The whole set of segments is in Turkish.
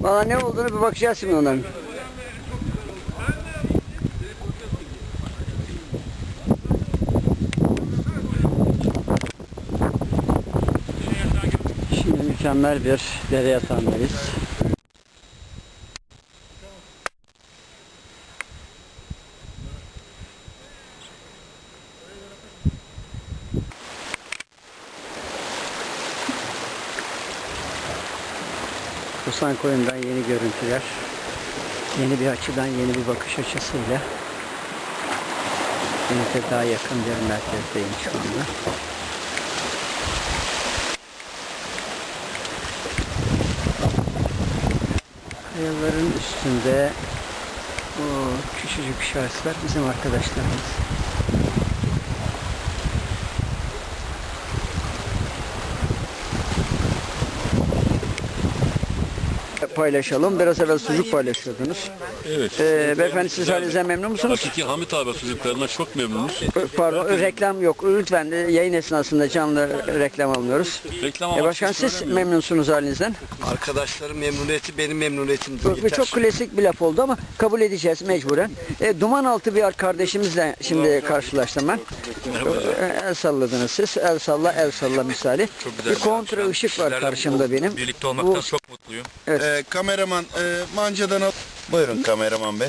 Valla ne olduğunu bir bakacağız şimdi onların. Şimdi mükemmel bir dere yatağındayız. Kusan koyundan yeni görüntüler. Yeni bir açıdan yeni bir bakış açısıyla. Denize daha yakın bir merkezdeyim şu anda. Kayaların üstünde o küçücük şahıslar bizim arkadaşlarımız. Paylaşalım. Biraz evvel sucuk paylaşıyordunuz. Evet. Ee, beyefendi siz halinizden memnun musunuz? Hakiki Hamit abi çocuklarına çok memnunuz. Pardon reklam yok. Lütfen de yayın esnasında canlı reklam almıyoruz. Reklam E amaçlı başkan siz söylemiyorum. memnunsunuz halinizden. Arkadaşlarım memnuniyeti benim memnuniyetim. Bu yeter. çok klasik bir laf oldu ama kabul edeceğiz mecburen. E, duman altı bir kardeşimizle şimdi karşılaştım ben. E, el salladınız siz. El salla el salla misali. Bir kontra ışık var karşımda benim. Birlikte olmaktan Bu- çok mutluyum. Evet. Ee, kameraman e, mancadan al. Buyurun kameraman bey.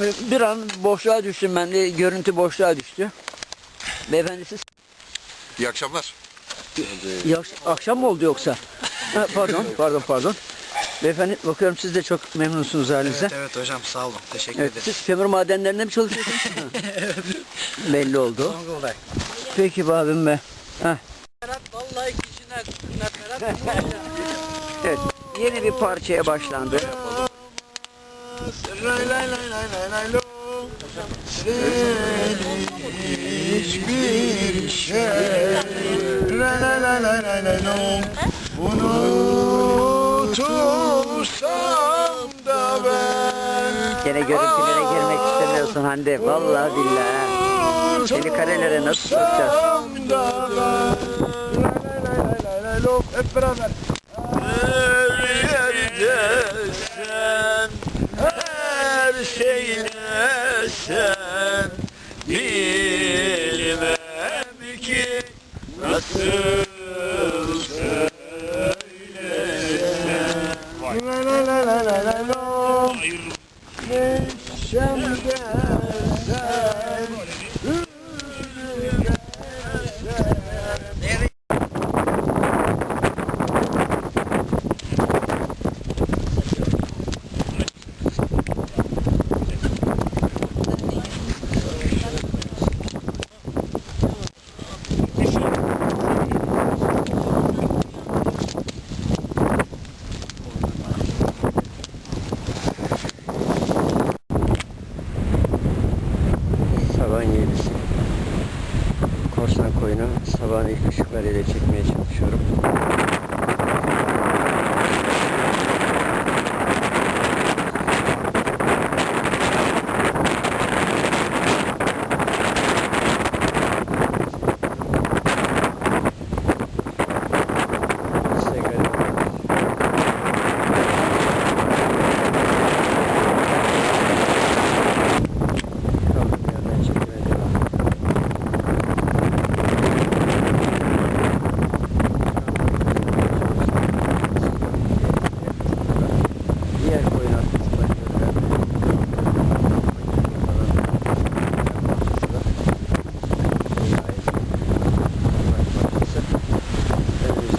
E, Bir an boşluğa düştüm ben de. Görüntü boşluğa düştü. Beyefendi siz İyi akşamlar. Ya, akşam mı oldu yoksa? Ha, pardon, pardon, pardon. Beyefendi bakıyorum siz de çok memnunsunuz halinizden. Evet, evet hocam sağ olun. Teşekkür Evet, ederim. siz kömür madenlerinde mi çalışıyorsunuz? Belli oldu. Peki be abim be. Heh. Evet, yeni bir parçaya başlandı. Hiçbir şey. Unutursam da ben. Gene görüntülere girmek istemiyorsun Hande. Vallahi billahi. Seni karelere nasıl sokacağız? Unutursam da sen, bilmem ki nasıl koyunu sabahın ilk ışıklarıyla çekmeye çalışıyorum.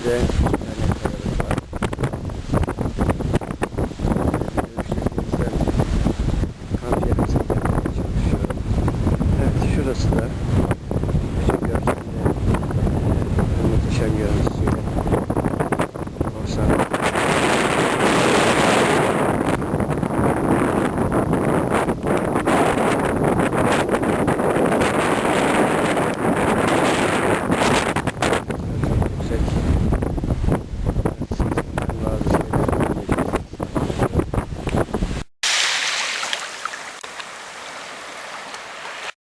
day.